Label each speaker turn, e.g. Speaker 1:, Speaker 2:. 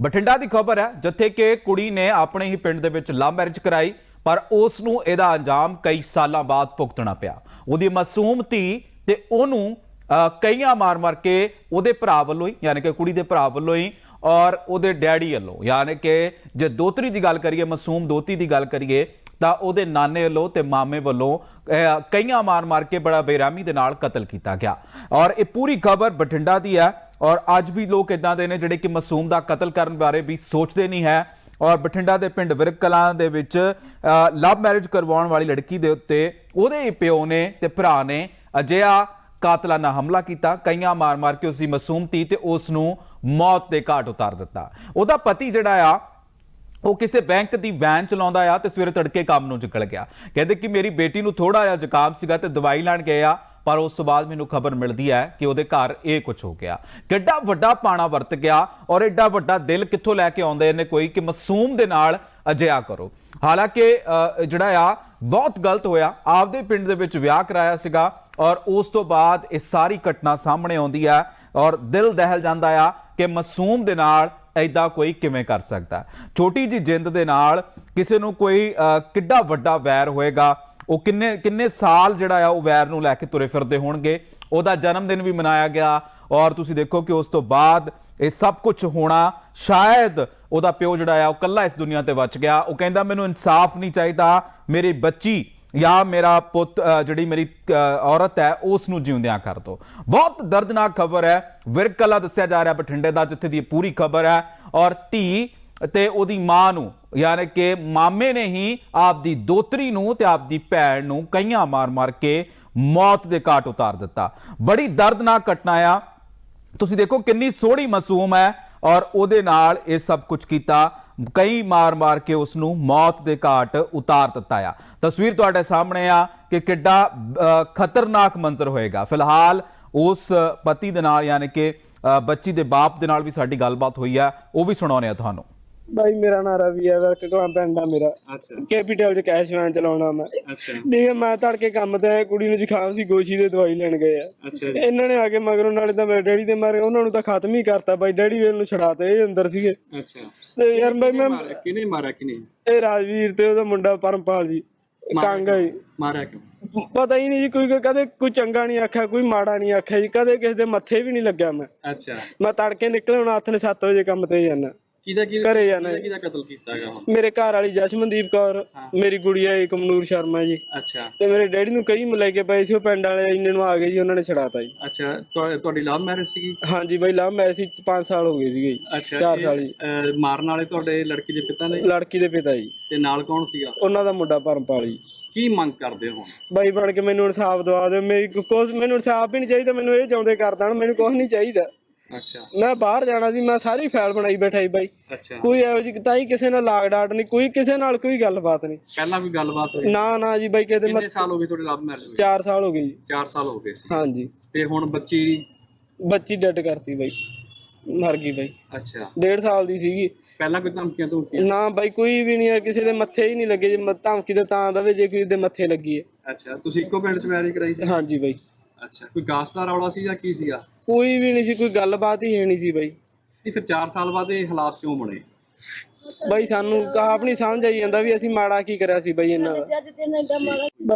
Speaker 1: ਬਠਿੰਡਾ ਦੀ ਖਬਰ ਹੈ, ਜਿੱਥੇ ਕਿ ਕੁੜੀ ਨੇ ਆਪਣੇ ਹੀ ਪਿੰਡ ਦੇ ਵਿੱਚ ਲਵ ਮੈਰਿਜ ਕਰਾਈ, ਪਰ ਉਸ ਨੂੰ ਇਹਦਾ ਅੰਜਾਮ ਕਈ ਸਾਲਾਂ ਬਾਅਦ ਭੁਗਤਣਾ ਪਿਆ। ਉਹਦੀ ਮਾਸੂਮ ਧੀ ਤੇ ਉਹਨੂੰ ਕਈਆਂ ਮਾਰ-ਮਾਰ ਕੇ ਉਹਦੇ ਭਰਾ ਵੱਲੋਂ ਹੀ, ਯਾਨੀ ਕਿ ਕੁੜੀ ਦੇ ਭਰਾ ਵੱਲੋਂ ਹੀ ਔਰ ਉਹਦੇ ਡੈਡੀ ਵੱਲੋਂ, ਯਾਨੀ ਕਿ ਜੇ ਦੋਤਰੀ ਦੀ ਗੱਲ ਕਰੀਏ, ਮਾਸੂਮ ਦੋਤੀ ਦੀ ਗੱਲ ਕਰੀਏ, ਤਾਂ ਉਹਦੇ ਨਾਨੇ ਵੱਲੋਂ ਤੇ ਮਾਮੇ ਵੱਲੋਂ ਕਈਆਂ ਮਾਰ-ਮਾਰ ਕੇ ਬੜਾ ਬੇਰਾਮੀ ਦੇ ਨਾਲ ਕਤਲ ਕੀਤਾ ਗਿਆ। ਔਰ ਇਹ ਪੂਰੀ ਖਬਰ ਬਠਿੰਡਾ ਦੀ ਹੈ। ਔਰ ਅੱਜ ਵੀ ਲੋਕ ਇਦਾਂ ਦੇ ਨੇ ਜਿਹੜੇ ਕਿ ਮਾਸੂਮ ਦਾ ਕਤਲ ਕਰਨ ਬਾਰੇ ਵੀ ਸੋਚਦੇ ਨਹੀਂ ਹੈ। ਔਰ ਬਠਿੰਡਾ ਦੇ ਪਿੰਡ ਵਿਰਕ ਕਲਾਂ ਦੇ ਵਿੱਚ ਲਵ ਮੈਰਿਜ ਕਰਵਾਉਣ ਵਾਲੀ ਲੜਕੀ ਦੇ ਉੱਤੇ ਉਹਦੇ ਹੀ ਪਿਓ ਨੇ ਤੇ ਭਰਾ ਨੇ ਅਜਿਹਾ ਕਾਤਲਾਨਾ ਹਮਲਾ ਕੀਤਾ। ਕਈਆਂ ਮਾਰ-ਮਾਰ ਕੇ ਉਸ ਦੀ ਮਾਸੂਮ ਤੀ ਤੇ ਉਸ ਨੂੰ ਮੌਤ ਦੇ ਘਾਟ ਉਤਾਰ ਦਿੱਤਾ। ਉਹਦਾ ਪਤੀ ਜਿਹੜਾ ਆ ਉਹ ਕਿਸੇ ਬੈਂਕ ਦੀ ਵੈਨ ਚਲਾਉਂਦਾ ਆ ਤੇ ਸਵੇਰੇ ਤੜਕੇ ਕੰਮ ਨੂੰ ਨਿਕਲ ਗਿਆ। ਕਹਿੰਦੇ ਕਿ ਮੇਰੀ ਬੇਟੀ ਨੂੰ ਥੋੜਾ ਜਿਹਾ ਜ਼ੁਕਾਮ ਸੀਗਾ ਤੇ ਦਵਾਈ ਲੈਣ ਗਏ ਆ, ਪਰ ਉਸ ਤੋਂ ਬਾਅਦ ਮੈਨੂੰ ਖਬਰ ਮਿਲਦੀ ਹੈ ਕਿ ਉਹਦੇ ਘਰ ਇਹ ਕੁਝ ਹੋ ਗਿਆ। ਕਿੱਡਾ ਵੱਡਾ ਪਾਣਾ ਵਰਤ ਗਿਆ ਔਰ ਐਡਾ ਵੱਡਾ ਦਿਲ ਕਿੱਥੋਂ ਲੈ ਕੇ ਆਉਂਦੇ ਨੇ ਕੋਈ ਕਿ ਮਾਸੂਮ ਦੇ ਨਾਲ ਅਜਿਹਾ ਕਰੋ। ਹਾਲਾਂਕਿ ਜਿਹੜਾ ਆ, ਬਹੁਤ ਗਲਤ ਹੋਇਆ। ਆਪਦੇ ਪਿੰਡ ਦੇ ਵਿੱਚ ਵਿਆਹ ਕਰਾਇਆ ਸੀਗਾ ਔਰ ਉਸ ਤੋਂ ਬਾਅਦ ਇਹ ਸਾਰੀ ਘਟਨਾ ਸਾਹਮਣੇ ਆਉਂਦੀ ਆ ਔਰ ਦਿਲ ਦਹਿਲ ਜਾਂਦਾ ਆ ਕਿ ਮਾਸੂਮ ਦੇ ਨਾਲ ਐਦਾਂ ਕੋਈ ਕਿਵੇਂ ਕਰ ਸਕਦਾ? ਛੋਟੀ ਜੀ ਜਿੰਦ ਦੇ ਨਾਲ ਕਿਸੇ ਨੂੰ ਕੋਈ ਕਿੱਡਾ ਵੱਡਾ ਵੈਰ ਹੋਏਗਾ, ਉਹ ਕਿੰਨੇ ਕਿੰਨੇ ਸਾਲ ਜਿਹੜਾ ਆ ਉਹ ਵੈਰ ਨੂੰ ਲੈ ਕੇ ਤੁਰੇ ਫਿਰਦੇ ਹੋਣਗੇ, ਉਹਦਾ ਜਨਮ ਦਿਨ ਵੀ ਮਨਾਇਆ ਗਿਆ, ਔਰ ਤੁਸੀਂ ਦੇਖੋ ਕਿ ਉਸ ਤੋਂ ਬਾਅਦ ਇਹ ਸਭ ਕੁਝ ਹੋਣਾ, ਸ਼ਾਇਦ ਉਹਦਾ ਪਿਓ ਜਿਹੜਾ ਆ ਉਹ ਕੱਲਾ ਇਸ ਦੁਨੀਆ ਤੇ ਬਚ ਗਿਆ, ਉਹ ਕਹਿੰਦਾ, ਮੈਨੂੰ ਇਨਸਾਫ ਨਹੀਂ ਚਾਹੀਦਾ, ਮੇਰੀ ਬੱਚੀ ਜਾਂ ਮੇਰਾ ਪੁੱਤ ਜਿਹੜੀ ਮੇਰੀ ਔਰਤ ਹੈ ਉਸ ਨੂੰ ਜਿਉਂਦਿਆਂ ਕਰ ਦੋ। ਬਹੁਤ ਦਰਦਨਾਕ ਖਬਰ ਹੈ। ਵਿਰਕਲਾ ਦੱਸਿਆ ਜਾ ਰਿਹਾ ਬਠਿੰਡੇ ਦਾ, ਜਿੱਥੇ ਦੀ ਪੂਰੀ ਖਬਰ ਹੈ। ਔਰ ਧੀ ਤੇ ਉਹਦੀ ਮਾਂ ਨੂੰ, ਯਾਨੀ ਕਿ ਮਾਮੇ ਨੇ ਹੀ ਆਪਦੀ ਦੋਤਰੀ ਨੂੰ ਤੇ ਆਪਦੀ ਭੈਣ ਨੂੰ ਕਈਆਂ ਮਾਰ-ਮਾਰ ਕੇ ਮੌਤ ਦੇ ਘਾਟ ਉਤਾਰ ਦਿੱਤਾ। ਬੜੀ ਦਰਦਨਾਕ ਘਟਨਾ ਆ। ਤੁਸੀਂ ਦੇਖੋ ਕਿੰਨੀ ਸੋਹਣੀ ਮਾਸੂਮ ਹੈ। ਔਰ ਉਹਦੇ ਨਾਲ ਇਹ ਸਭ ਕੁਝ ਕੀਤਾ। ਕਈ ਮਾਰ-ਮਾਰ ਕੇ ਉਸ ਨੂੰ ਮੌਤ ਦੇ ਘਾਟ ਉਤਾਰ ਦਿੱਤਾ ਆ। ਤਸਵੀਰ ਤੁਹਾਡੇ ਸਾਹਮਣੇ ਆ ਕਿ ਕਿੱਡਾ ਖਤਰਨਾਕ ਮੰਜ਼ਰ ਹੋਏਗਾ। ਫਿਲਹਾਲ ਉਸ ਪਤੀ ਦੇ ਨਾਲ, ਯਾਨੀ ਕਿ ਬੱਚੀ ਦੇ ਬਾਪ ਦੇ ਨਾਲ ਵੀ ਸਾਡੀ ਗੱਲਬਾਤ ਹੋਈ ਆ। ਉਹ ਵੀ ਸੁਣਾਉਂਦੇ ਆ ਤੁਹਾਨੂੰ।
Speaker 2: ਬਾਈ ਮੇਰਾ ਨਾਂ ਰਵੀ ਹੈ ਵਰਕ ਕਲਾਂ ਪਿੰਡ ਆ ਮੇਰਾ।
Speaker 3: ਅੱਛਾ।
Speaker 2: ਕੈਪੀਟਲ ਚ ਕੈਸ਼ ਵੈਨ ਚਲਾਉਣਾ ਮੈਂ।
Speaker 3: ਅੱਛਾ।
Speaker 2: ਨਹੀਂ ਮੈਂ ਤੜਕੇ ਕੰਮ ਤੇ ਆਇਆ ਕੁੜੀ ਨੂੰ ਜ਼ੁਕਾਮ ਸੀ ਗੋਸ਼ੀ ਦੇ ਦਵਾਈ ਲੈਣ ਗਏ ਆ।
Speaker 3: ਅੱਛਾ ਜੀ।
Speaker 2: ਇਹਨਾਂ ਨੇ ਆ ਕੇ ਮਗਰੋਂ ਨਾਲੇ ਤਾਂ ਮੇਰੇ ਡੈਡੀ ਦੇ ਮਾਰੇ ਉਹਨਾਂ ਨੂੰ ਤਾਂ ਖਤਮ ਹੀ ਕਰਤਾ ਬਾਈ। ਡੈਡੀ ਵੇਲ ਨੂੰ ਛੜਾਤੇ ਇਹ ਅੰਦਰ ਸੀਗੇ।
Speaker 3: ਅੱਛਾ।
Speaker 2: ਤੇ ਯਾਰ ਬਾਈ ਮੈਂ
Speaker 3: ਮਾਰਿਆ? ਕਿਨੇ ਮਾਰਿਆ ਕਿਨੇ
Speaker 2: ਇਹ ਰਾਜਵੀਰ ਤੇ ਉਹਦਾ ਮੁੰਡਾ ਪਰਮਪਾਲ ਜੀ ਕਾਂਗਾ ਜੀ।
Speaker 3: ਮਾਰਿਆ ਕਿਉਂ?
Speaker 2: ਪਤਾ ਹੀ ਨਹੀਂ ਜੀ ਕੋਈ ਕਦੇ ਕੋਈ ਚੰਗਾ ਨਹੀਂ ਆਖਿਆ ਕੋਈ ਮਾੜਾ ਨਹੀਂ ਆਖਿਆ ਜੀ। ਕਦੇ ਕਿਸੇ ਦੇ ਮੱਥੇ ਵੀ ਨਹੀਂ ਲੱਗਿਆ ਮੈਂ।
Speaker 3: ਅੱਛਾ।
Speaker 2: ਮੈਂ ਤੜਕੇ ਨਿਕਲੇ ਹੁਣ ਹੱਥ ਨੇ 7 ਵਜੇ ਕੰਮ ਤੇ ਜਾਣਾ
Speaker 3: ਕਿਹਦਾ ਕੀ
Speaker 2: ਘਰੇ ਜਾਣਾ ਜੀ।
Speaker 3: ਕਿਹਦਾ ਕਤਲ ਕੀਤਾ ਹੈਗਾ ਹੁਣ?
Speaker 2: ਮੇਰੇ ਘਰ ਵਾਲੀ ਜਸ਼ਮਨਦੀਪ ਕੌਰ ਮੇਰੀ ਗੁੜੀਆ ਏ ਕਮਨੂਰ ਸ਼ਰਮਾ ਜੀ।
Speaker 3: ਅੱਛਾ।
Speaker 2: ਤੇ ਮੇਰੇ ਡੈਡੀ ਨੂੰ ਕਈ ਲੈ ਕੇ ਪਏ ਸੀ ਉਹ ਪਿੰਡ ਵਾਲੇ ਇੰਨੇ ਨੂੰ ਆ ਗਏ ਜੀ ਉਹਨਾਂ ਨੇ ਛੜਾਤਾ ਜੀ।
Speaker 3: ਅੱਛਾ ਤੁਹਾ- ਤੁਹਾਡੀ ਲਵ ਮੈਰਿਜ ਸੀਗੀ?
Speaker 2: ਹਾਂਜੀ ਬਾਈ ਲਵ ਮੈਰਿਜ ਸੀ 5 ਸਾਲ ਹੋ ਗਏ ਸੀਗੇ ਜੀ
Speaker 3: ਅੱਛਾ
Speaker 2: 4
Speaker 3: ਇਹ,
Speaker 2: ਸਾਲ ਜੀ।
Speaker 3: ਅਹ, ਮਾਰਨ ਵਾਲੇ ਤੁਹਾਡੇ ਲੜਕੀ ਦੇ ਪਿਤਾ ਨੇ?
Speaker 2: ਲੜਕੀ ਦੇ ਪਿਤਾ ਜੀ।
Speaker 3: ਤੇ ਨਾਲ ਕੌਣ ਸੀਗਾ?
Speaker 2: ਉਹਨਾਂ ਦਾ ਮੁੰਡਾ ਪਰਮਪਾਲ ਜੀ।
Speaker 3: ਕੀ ਮੰਗ ਕਰਦੇ ਹੋ ਹੁਣ?
Speaker 2: ਬਾਈ ਬਣ ਕੇ ਮੈਨੂੰ ਇਨਸਾਫ ਦਵਾ ਦਿਓ। ਮੇਰੀ ਕੁਝ ਮੈਨੂੰ ਇਨਸਾਫ ਵੀ ਨਹੀਂ ਚਾਹੀਦਾ ਮੈਨੂੰ ਇਹ ਚਾਹੁੰਦੇ ਕਰ ਦੇਣ ਮੈਨੂੰ ਕੁਝ ਨਹੀਂ ਚਾਹੀਦਾ।
Speaker 3: ਅੱਛਾ।
Speaker 2: ਮੈਂ ਬਾਹਰ ਜਾਣਾ ਸੀ ਮੈਂ ਸਾਰੀ ਫਾਈਲ ਬਣਾਈ ਬੈਠਾ ਸੀ ਬਾਈ।
Speaker 3: ਅੱਛਾ।
Speaker 2: ਕੋਈ ਇਹੋ ਜਿਹੀ ਤਾਈ ਕਿਸੇ ਨਾਲ ਲਾਗ ਡਾਟ ਨਹੀਂ ਕੋਈ ਕਿਸੇ ਨਾਲ ਕੋਈ ਗੱਲਬਾਤ ਨਹੀਂ।
Speaker 3: ਪਹਿਲਾਂ ਕੋਈ ਗੱਲਬਾਤ ਹੋਈ?
Speaker 2: ਨਾ ਨਾ ਜੀ ਬਾਈ ਕਿਤੇ ਮੈਂ
Speaker 3: ਕਿੰਨੇ ਸਾਲ ਹੋ ਗਏ ਤੁਹਾਡੇ ਲਵ ਮੈਰਿਜ
Speaker 2: 4 ਸਾਲ ਹੋ ਗਏ ਜੀ।
Speaker 3: 4 ਸਾਲ ਹੋ ਗਏ ਸੀ।
Speaker 2: ਹਾਂਜੀ।
Speaker 3: ਤੇ ਹੁਣ ਬੱਚੀ
Speaker 2: ਬੱਚੀ ਡੈਡ ਕਰਤੀ ਬਾਈ। ਮਰ ਗਈ ਬਾਈ।
Speaker 3: ਅੱਛਾ।
Speaker 2: ਡੇਢ ਸਾਲ ਦੀ ਸੀਗੀ।
Speaker 3: ਪਹਿਲਾਂ ਕੋਈ ਧਮਕੀਆਂ ਤੋਂ
Speaker 2: ਨਾ ਬਾਈ ਕੋਈ ਵੀ ਨਹੀਂ ਯਾਰ ਕਿਸੇ ਦੇ ਮੱਥੇ ਹੀ ਨਹੀਂ ਲੱਗੇ। ਜੇ ਮ- ਧਮਕੀ ਤੇ ਤਾਂ ਦਵੇ ਜੇ ਕਿਸੇ ਦੇ ਮੱਥੇ ਲੱਗੀ ਹੈ।
Speaker 3: ਅੱਛਾ ਤੁਸੀਂ ਇੱਕੋ ਪਿੰਡ ਚ ਮੈਰਿਜ ਕਰਾਈ ਸੀ?
Speaker 2: ਹਾਂਜੀ ਬਾਈ।
Speaker 3: ਅੱਛਾ ਕੋਈ ਗਾਸ ਦਾ ਰੌਲਾ ਸੀ ਜਾਂ ਕੀ ਸੀਗਾ?
Speaker 2: ਕੋਈ ਵੀ ਨਹੀਂ ਸੀ ਕੋਈ ਗੱਲਬਾਤ ਹੀ ਹੈ ਨਹੀਂ ਸੀ ਬਾਈ।
Speaker 3: ਇਹ ਫਿਰ 4 ਸਾਲ ਬਾਅਦ ਇਹ ਹਾਲਾਤ ਕਿਉਂ ਬਣੇ?
Speaker 2: ਬਾਈ ਸਾਨੂੰ ਆਪ ਨਹੀਂ ਸਮਝ ਆਈ ਜਾਂਦਾ ਵੀ ਅਸੀਂ ਮਾੜਾ ਕੀ ਕਰਿਆ ਸੀ ਬਾਈ ਇਹਨਾਂ ਦਾ। ਬਾਈ